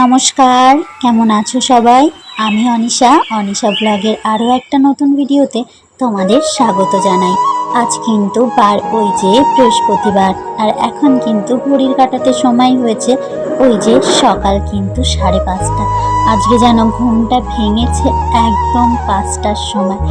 নমস্কার, কেমন আছো সবাই? আমি অনিশা অনিশা ব্লগের আরও একটা নতুন ভিডিওতে তোমাদের স্বাগত জানাই। আজ কিন্তু বার ওই যে বৃহস্পতিবার, আর এখন কিন্তু ঘড়ির কাটাতে সময় হয়েছে ওই যে সকাল কিন্তু সাড়ে পাঁচটা। আজকে যেন ঘুমটা ভেঙেছে একদম পাঁচটার সময়।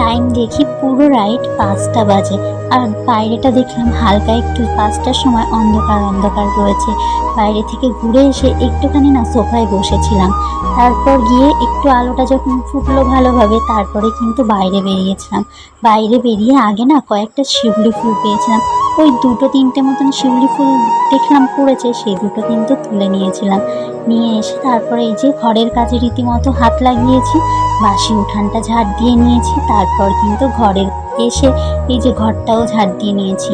টাইম দেখি পুরো রাইট পাঁচটা বাজে। আর বাইরেটা দেখলাম হালকা একটু পাঁচটার সময় অন্ধকার অন্ধকার রয়েছে। বাইরে থেকে ঘুরে এসে একটুখানি না সোফায় বসেছিলাম। তারপর গিয়ে একটু আলোটা যখন ফুটলো ভালোভাবে, তারপরে কিন্তু বাইরে বেরিয়েছিলাম। বাইরে বেরিয়ে আগে না কয়েকটা শিউলি ফুল পেয়েছিলাম। ওই দুটো তিনটে মতন শিউলি ফুল দেখলাম পড়েছে, সেই দুটো কিন্তু তুলে নিয়েছিলাম। নিয়ে এসে তারপরে এই যে ঘরের কাজে রীতিমতো হাত লাগিয়েছি, বাসি উঠানটা ঝাড় দিয়ে নিয়েছি, তারপর কিন্তু ঘরের এসে এই যে ঘরটাও ঝাড় দিয়ে নিয়েছি।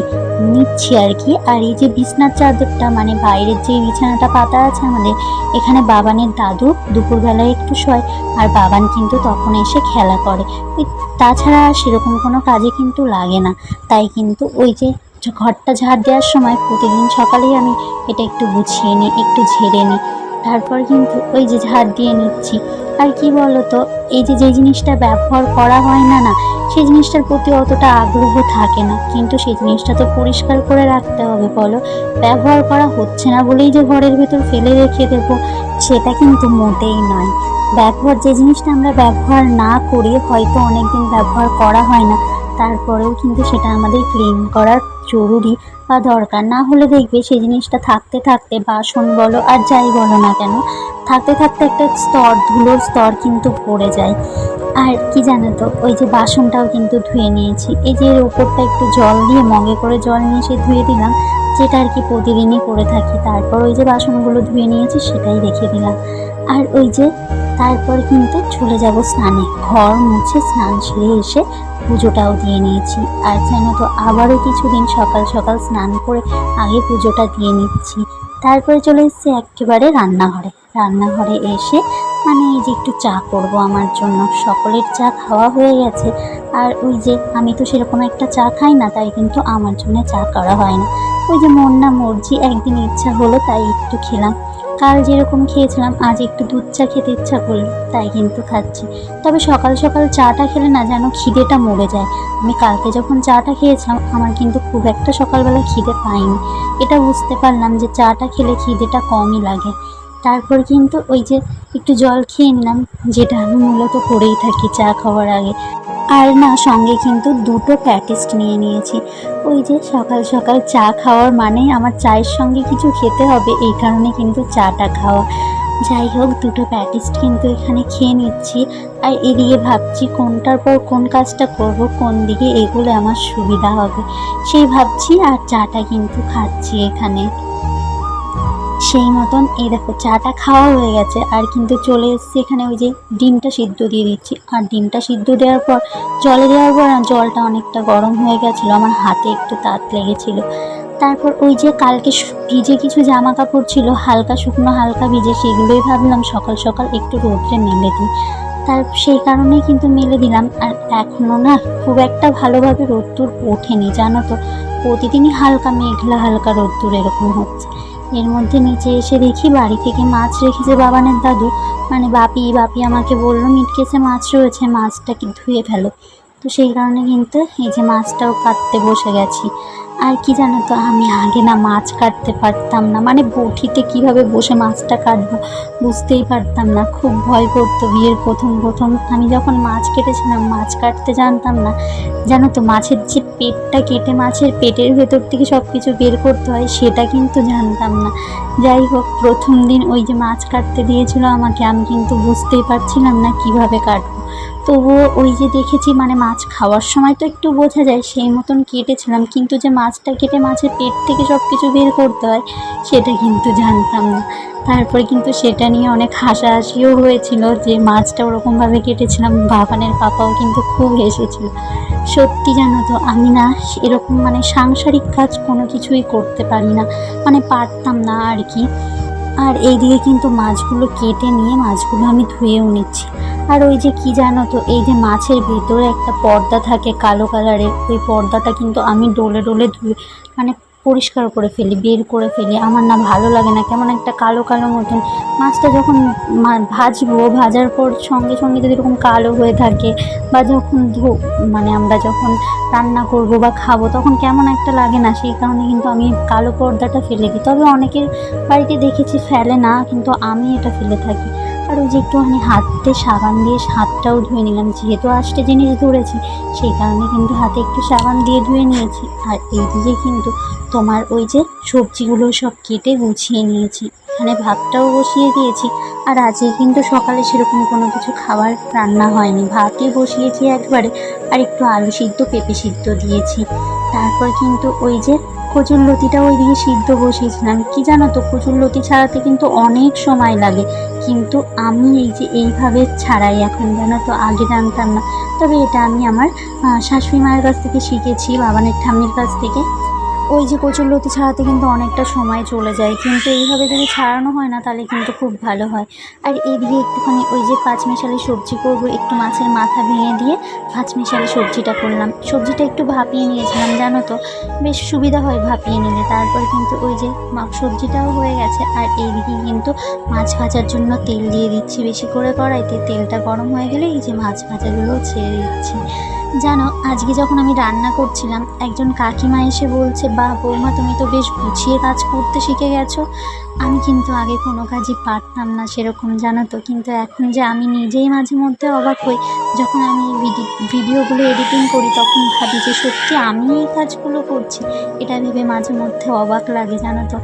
নিচ্ছি আর কি। আর এই যে বিছনার চাদরটা মানে বাইরের যে বিছানাটা পাতা আছে আমাদের, এখানে বাবানের দাদু দুপুরবেলায় একটু শয়, আর বাবান কিন্তু তখন এসে খেলা করে। তাছাড়া সেরকম কোনো কাজে কিন্তু লাগে না। তাই কিন্তু ওই যে ঘরটা ঝাড় দেওয়ার সময় প্রতিদিন সকালেই আমি এটা একটু গুছিয়ে নিই, একটু ঝেড়ে নিই। তারপর কিন্তু ওই যে ঝাড় দিয়ে নিচ্ছি। আর কি বলতো, এই যে যে জিনিসটা ব্যবহার করা হয় না না, সেই জিনিসটার প্রতি অতটা আগ্রহ থাকে না। কিন্তু সেই জিনিসটা তো পরিষ্কার করে রাখতে হবে, বলো। ব্যবহার করা হচ্ছে না বলেই যে ঘরের ভেতর ফেলে রেখে দেবো, সেটা কিন্তু মোটেই নয়। ব্যবহার, যে জিনিসটা আমরা ব্যবহার না করি, হয়তো অনেক দিন ব্যবহার করা হয় না, তারপরেও কিন্তু সেটা আমাদের ক্লিন করার জরুরি বা দরকার। না হলে দেখবে সেই জিনিসটা থাকতে থাকতে বাসন বলো আর যাই বলো না কেন, থাকতে থাকতে একটা স্তর, ধুলোর স্তর কিন্তু পড়ে যায়। আর কি জানো তো, ওই যে বাসনটাও কিন্তু ধুয়ে নিয়েছি। এই যে ওপরটা একটু জল দিয়ে মগে করে জল নিয়ে এসে ধুয়ে দিলাম, যেটা আর কি প্রতিদিনই করে থাকি। তারপর ওই যে বাসনগুলো ধুয়ে নিয়েছি, সেটাই রেখে দিলাম। আর ওই যে তারপর কিন্তু চলে যাব স্নানে। ঘর মুছে স্নান সেরে এসে পুজোটাও দিয়ে নিয়েছি। আর যেন তো, আবারও কিছুদিন সকাল সকাল স্নান করে আগে পুজোটা দিয়ে নিচ্ছি। তারপরে চলে এসেছি একেবারে রান্নাঘরে। রান্নাঘরে এসে মানে এই যে একটু চা করব আমার জন্য। সকলের চা খাওয়া হয়ে গেছে। আর ওই যে আমি তো সেরকম একটা চা খাই না, তাই কিন্তু আমার জন্য চা করা হয় না। ওই যে মন না মর্জি একদিন ইচ্ছা হলো তাই একটু খেলাম। কাল যেরকম খেয়েছিলাম, আজ একটু দুধ চা খেতে ইচ্ছা করল, তাই কিন্তু খাচ্ছি। তবে সকাল সকাল চাটা খেলে না যেন খিদেটা মরে যায়। আমি কালকে যখন চাটা খেয়েছিলাম, আমার কিন্তু খুব একটা সকালবেলা খিদে পাইনি। এটা বুঝতে পারলাম যে চাটা খেলে খিদেটা কমই লাগে। তারপর কিন্তু ওই যে একটু জল খেয়ে নিলাম, যেটা আমি মূলত করেই থাকি চা খাওয়ার আগে। আর না, সঙ্গে কিন্তু দুটো প্যাটিস্ট নিয়ে নিয়েছি। ওই যে সকাল সকাল চা খাওয়ার মানে আমার চায়ের সঙ্গে কিছু খেতে হবে, এই কারণে কিন্তু চাটা খাওয়া। যাই হোক, দুটো প্যাটিস্ট কিন্তু এখানে খেয়ে নিচ্ছি। আর এদিকে ভাবছি কোনটার পর কোন কাজটা করব, কোন দিকে এগুলো আমার সুবিধা হবে। সেই ভাবছি আর চাটা কিন্তু খাচ্ছি এখানে। সেই মতন এই দেখো, চাটা খাওয়া হয়ে গেছে, আর কিন্তু চলে এসেছি এখানে ওই যে ডিমটা সিদ্ধ দিয়ে দিচ্ছি। আর ডিমটা সিদ্ধ দেওয়ার পর, জলে দেওয়ার পর জলটা অনেকটা গরম হয়ে গেছিল, আমার হাতে একটু তাত লেগেছিলো। তারপর ওই যে কালকে ভিজে কিছু জামা কাপড় ছিল, হালকা শুকনো হালকা ভিজে, সেগুলোই ভাবলাম সকাল সকাল একটু রোদ্রে মেলে দিই। তার, সেই কারণেই কিন্তু মেলে দিলাম, আর এখনও না খুব একটা ভালোভাবে রোদ্দুর ওঠেনি, জানো তো? প্রতিদিনই হালকা মেঘলা হালকা রোদ্দুর এরকম হচ্ছে। এর মধ্যে নিচে এসে দেখি বাড়ি থেকে মাছ রেখেছে বাবানের দাদু। মানে বাপি বাপি আমাকে বলল মিটকেসে মাছ রয়েছে, মাছটা কি ধুয়ে ফেলো? তো সেই কারণে কিন্তু এই যে মাছটাও কাটতে বসে গেছি। আর কি জানো তো, আমি আগে না মাছ কাটতে পারতাম না। মানে বটিতে কীভাবে বসে মাছটা কাটবো বুঝতেই পারতাম না। খুব ভয় করতো বিয়ের প্রথম প্রথম। আমি যখন মাছ কেটেছিলাম, মাছ কাটতে জানতাম না। জানো তো, মাছের যে পেটটা কেটে মাছের পেটের ভেতর থেকে সব কিছু বের করতে হয়, সেটা কিন্তু জানতাম না। যাই হোক, প্রথম দিন ওই যে মাছ কাটতে দিয়েছিল আমাকে, আমি কিন্তু বুঝতেই পারছিলাম না কীভাবে কাটবো। তবুও ওই যে দেখেছি মানে মাছ খাওয়ার সময় তো একটু বোঝা যায়, সেই মতন কেটেছিলাম। কিন্তু যে মাছটা কেটে মাছের পেট থেকে সব কিছু বের করতে হয়, সেটা কিন্তু জানতাম না। তারপরে কিন্তু সেটা নিয়ে অনেক হাসাহাসিও হয়েছিল যে মাছটা ওরকমভাবে কেটেছিলাম, বাবানের পাপাও কিন্তু খুব হেসেছিল। সত্যি জানো তো, আমি না এরকম মানে সাংসারিক কাজ কোনো কিছুই করতে পারি না মানে পারতাম না আর কি। আর এইদিকে কিন্তু মাছগুলো কেটে নিয়ে মাছগুলো আমি ধুয়েও নিচ্ছি। আর ওই যে কি জানো তো, এই যে মাছের ভেতরে একটা পর্দা থাকে কালো কালারের, ওই পর্দাটা কিন্তু আমি ডোলে ডোলে ধুয়ে মানে পরিষ্কার করে ফেলি, বের করে ফেলি। আমার না ভালো লাগে না, কেমন একটা কালো কালো মতন। মাছটা যখন ভাজবো, ভাজার পর সঙ্গে সঙ্গে যদি এরকম কালো হয়ে থাকে, বা যখন ধো মানে আমরা যখন রান্না করব বা খাব, তখন কেমন একটা লাগে না, সেই কারণে কিন্তু আমি কালো পর্দাটা ফেলে দিই। তবে অনেকের বাড়িতে দেখেছি ফেলে না, কিন্তু আমি এটা ফেলে থাকি। আর ওই যে একটুখানি হাতে সাবান দিয়ে হাতটাও ধুয়ে নিলাম। যেহেতু আষ্টে জিনিস ধরেছি, সেই কারণে কিন্তু হাতে একটু সাবান দিয়ে ধুয়ে নিয়েছি। আর এই এইদিকে কিন্তু তোমার ওই যে সবজিগুলো সব কেটে গুছিয়ে নিয়েছি। এখানে ভাতটাও বসিয়ে দিয়েছি। আর আজকে কিন্তু সকালে সেরকম কোনো কিছু খাবার রান্না হয়নি। ভাতই বসিয়েছি একবারে, আর একটু আলু সিদ্ধ, পেঁপে সিদ্ধ দিয়েছি। তারপর কিন্তু ওই যে কচুর লতিটা ওইদিকে সিদ্ধ বসিয়েছিলাম। কি জানো তো, কচুর লতি ছাড়াতে কিন্তু অনেক সময় লাগে। কিন্তু আমি এই যে এইভাবে ছাড়াই এখন জানো তো, আগে জানতাম না। তবে এটা আমি আমার শাশুড়ি মায়ের কাছ থেকে শিখেছি, বাবানের ঠাম্মির কাছ থেকে। ওই যে কচুর লতি ছাড়াতে কিন্তু অনেকটা সময় চলে যায়। কিন্তু এইভাবে যদি ছাড়ানো হয় না, তাহলে কিন্তু খুব ভালো হয়। আর এইদিকে একটুখানি ওই যে পাঁচ মেশালি সবজি করব, একটু মাছের মাথা ভেঙে দিয়ে পাঁচ মেশালি সবজিটা করলাম। সবজিটা একটু ভাপিয়ে নিয়েছিলাম, জানো তো? বেশ সুবিধা হয় ভাপিয়ে নিলে। তারপর কিন্তু ওই যে সবজিটাও হয়ে গেছে। আর এই এইদিকে কিন্তু মাছ ভাজার জন্য তেল দিয়ে দিচ্ছি। বেশি করে কড়াইতে তেলটা গরম হয়ে গেলে এই যে মাছ ভাজাগুলো ছেড়ে দিচ্ছি। জানো, আজকে যখন আমি রান্না করছিলাম, একজন কাকিমা এসে বলছে বা বৌমা, তুমি তো বেশ গুছিয়ে কাজ করতে শিখে গেছো। আমি কিন্তু আগে কোনো কাজই পারতাম না সেরকম, জানো তো। কিন্তু এখন যে আমি নিজেই মাঝে মধ্যে অবাক হই, যখন আমি ভিডি- ভিডিওগুলো এডিটিং করি, তখন ভাবি যে সত্যি আমি এই কাজগুলো করছি। এটা ভেবে মাঝে মধ্যে অবাক লাগে, জানো তো।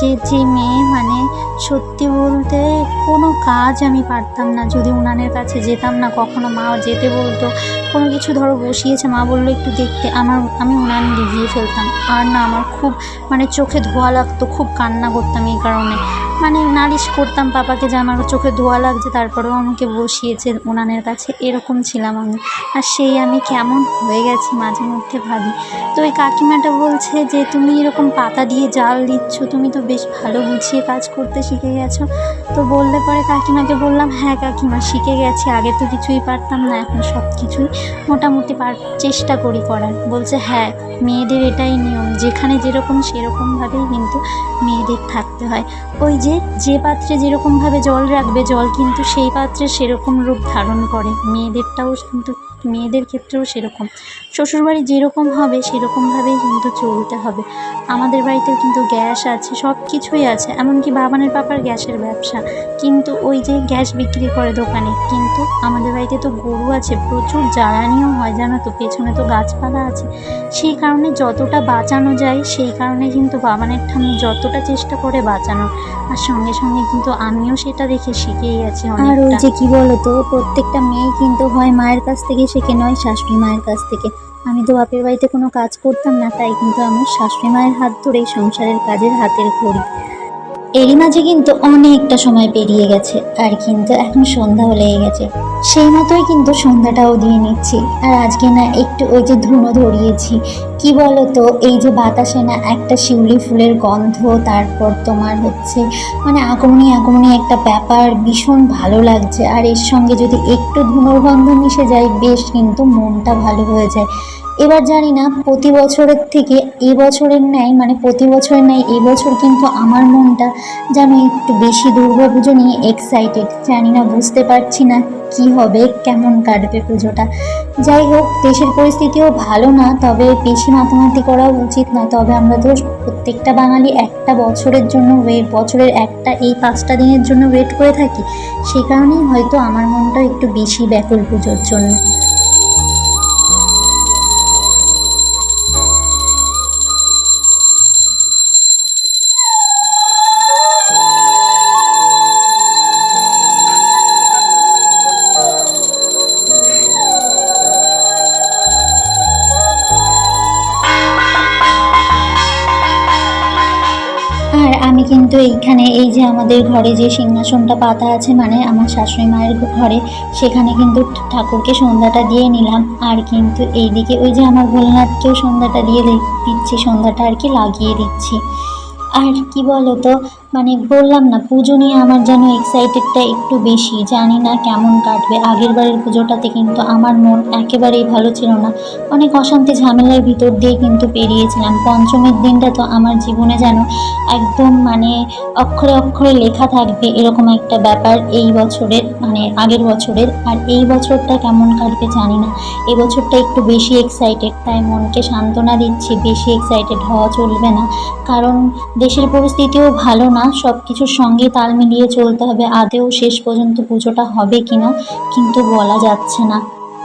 যে যে মেয়ে মানে সত্যি বলতে কোনো কাজ আমি পারতাম না। যদি উনানের কাছে যেতাম না, কখনো মা যেতে বলতো, কোনো কিছু ধরো বসিয়েছে, মা বলল একটু দেখতে, আমার, আমি উনান লিভিয়ে ফেলতাম। আর না, আমার খুব মানে চোখে ধোয়া লাগতো, খুব কান্না করতাম এই কারণে। মানে নালিশ করতাম, পাপাকে যে আমার চোখে ধোয়া লাগছে, তারপরেও আমাকে বসিয়েছে উনানের কাছে। এরকম ছিলাম আমি। আর সেই আমি কেমন হয়ে গেছি মাঝে মধ্যে ভাবি। তো ওই কাকিমাটা বলছে যে, তুমি এরকম পাতা দিয়ে জাল দিচ্ছ, তুমি তো বেশ ভালো গুছিয়ে কাজ করতে শিখে গেছো। তো বললে পরে কাকিমাকে বললাম হ্যাঁ কাকিমা, শিখে গেছি। আগে তো কিছুই পারতাম না, এখন সব কিছুই মোটামুটি পার, চেষ্টা করি করার। বলছে হ্যাঁ মেয়েদের এটাই নিয়ম। যেখানে যেরকম, সেরকমভাবেই কিন্তু মেয়েদের থাকতে হয়। ওই যে যে পাত্রে যেরকমভাবে জল রাখবে, জল কিন্তু সেই পাত্রে সেরকম রূপ ধারণ করে। মেয়েদেরটাও কিন্তু মেয়েদের ক্ষেত্রেও সেরকম। শ্বশুরবাড়ি যেরকম হবে সেরকমভাবেই কিন্তু চলতে হবে। আমাদের বাড়িতেও কিন্তু গ্যাস আছে সব কিছুই আছে। এমনকি বাবানের পাপার গ্যাসের ব্যবসা। কিন্তু ওই যে গ্যাস বিক্রি করে দোকানে কিন্তু আমাদের বাড়িতে তো গরু আছে প্রচুর জ্বালানিও হয় জানো তো? পেছনে তো গাছপালা আছে। সেই কারণে যতটা বাঁচানো যায় সেই কারণে কিন্তু বাবানের ঠাম্মি যতটা চেষ্টা করে বাঁচানোর। আর সঙ্গে সঙ্গে কিন্তু আমিও সেটা দেখে শিখেই আছি আর ওই যে কি বলতো প্রত্যেকটা মেয়ে কিন্তু হয় মায়ের কাছ থেকে শেখে নয়, শাশুড়ি মায়ের কাছ থেকে। আমি তো বাপের বাড়িতে কোনো কাজ করতাম না, তাই কিন্তু আমার শাশুড়ি মায়ের হাত ধরেই সংসারের কাজের হাতের করি এরই মাঝে কিন্তু অনেকটা সময় পেরিয়ে গেছে, আর কিন্তু এখন সন্ধ্যাও লেগে গেছে। সেই মতোই কিন্তু সন্ধ্যাটাও দিয়ে নিচ্ছি, আর আজকে না একটু ওই যে ধুনো ধরিয়েছি। কি বলো তো এই যে বাতাসে না একটা শিউলি ফুলের গন্ধ, তারপর তোমার হচ্ছে মানে আগমনী আগমনী একটা ব্যাপার, ভীষণ ভালো লাগছে। আর এর সঙ্গে যদি একটু ধুনোর গন্ধ মিশে যায়, বেশ কিন্তু মনটা ভালো হয়ে যায়। এবার জানি না, প্রতি বছরের থেকে এ বছরের ন্যায় মানে প্রতি বছরের ন্যায় এবছর কিন্তু আমার মনটা যেন একটু বেশি দুর্গা পুজো নিয়ে এক্সাইটেড জানি না, বুঝতে পারছি না কি হবে, কেমন কাটবে পুজোটা। যাই হোক, দেশের পরিস্থিতিও ভালো না, তবে বেশি মাতামাতি করা উচিত না। তবে আমরা তো প্রত্যেকটা বাঙালি একটা বছরের জন্য ওয়েট বছরের একটা, এই পাঁচটা দিনের জন্য ওয়েট করে থাকি। সে কারণেই হয়তো আমার মনটা একটু বেশি ব্যাকুল পুজোর জন্য। এইখানে এই যে আমাদের ঘরে যে সিংহাসনটা পাতা আছে মানে আমার শাশুড়ি মায়ের ঘরে, সেখানে কিন্তু ঠাকুরকে সন্ধ্যাটা দিয়ে নিলাম। আর কিন্তু এইদিকে ওই যে আমার ভোলনাথকেও সন্ধ্যাটা দিয়ে দিচ্ছি, সন্ধ্যাটা আর কি লাগিয়ে দিচ্ছি। আর কি বলতো মানে বললাম না, পুজো নিয়ে আমার যেন এক্সাইটেডটা একটু বেশি। জানি না কেমন কাটবে, আগের বারের পুজোটাতে কিন্তু আমার মন একেবারেই ভালো ছিল না। অনেক অশান্তি ঝামেলার ভিতর দিয়ে কিন্তু পেরিয়েছিলাম পঞ্চমীর দিনটা তো আমার জীবনে যেন একদম মানে অক্ষরে অক্ষরে লেখা থাকবে এরকম একটা ব্যাপার এই বছরের মানে আগের বছরের। আর এই বছরটা কেমন কাটবে জানি না। এই বছরটা একটু বেশি এক্সাইটেড তাই মনকে সান্ত্বনা দিচ্ছি, বেশি এক্সাইটেড হওয়া চলবে না। কারণ দেশের পরিস্থিতিও ভালো না সব কিছুর সঙ্গে তাল মিলিয়ে চলতে হবে। আদেও শেষ পর্যন্ত পুজোটা হবে কিনা কিন্তু বলা যাচ্ছে না।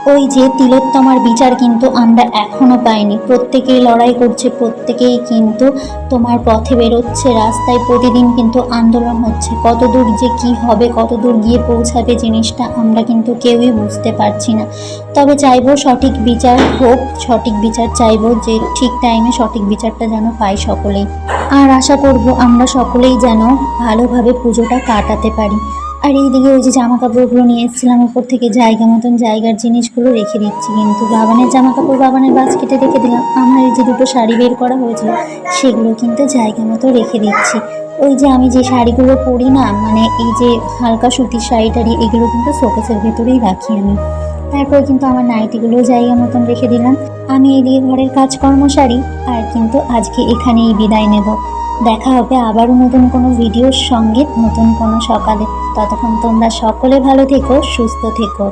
ওই যে তিলোত্তমার বিচার কিন্তু আমরা এখনও পাইনি। প্রত্যেকেই লড়াই করছে, প্রত্যেকেই কিন্তু তোমার পথে বেরোচ্ছে। রাস্তায় প্রতিদিন কিন্তু আন্দোলন হচ্ছে। কত দূর যে কি হবে কত দূর গিয়ে পৌঁছাবে জিনিসটা আমরা কিন্তু কেউই বুঝতে পারছি না। তবে চাইব সঠিক বিচার হোক, সঠিক বিচার চাইব যে ঠিক টাইমে সঠিক বিচারটা যেন পাই সকলেই। আর আশা করব আমরা সকলেই যেন ভালোভাবে পুজোটা কাটাতে পারি। আর এইদিকে ওই যে জামা কাপড়গুলো নিয়ে এসেছিলাম, উপর থেকে জায়গা মতন জায়গার জিনিসগুলো রেখে দিচ্ছি। কিন্তু বাবানের জামা কাপড় বাবানের বাস্কেটে রেখে দিলাম। আমার এই যে দুটো শাড়ি বের করা হয়েছিল, সেগুলো কিন্তু জায়গা মতো রেখে দিচ্ছি। ওই যে আমি যে শাড়িগুলো পরি না মানে এই যে হালকা সুতির শাড়ি টাড়ি এগুলো কিন্তু শোকেসের ভেতরেই রাখি আমি। তারপর কিন্তু আমার নাইটিগুলো জায়গা মতন রেখে দিলাম। আমি এদিকে ঘরের কাজকর্ম সারি, আর কিন্তু আজকে এখানেই বিদায় নেব। দেখা হবে আবারও নতুন কোনো ভিডিওর সঙ্গে, নতুন কোনো সকালে। ততক্ষণ তোমরা সকলে ভালো থেকো, সুস্থ থেকো।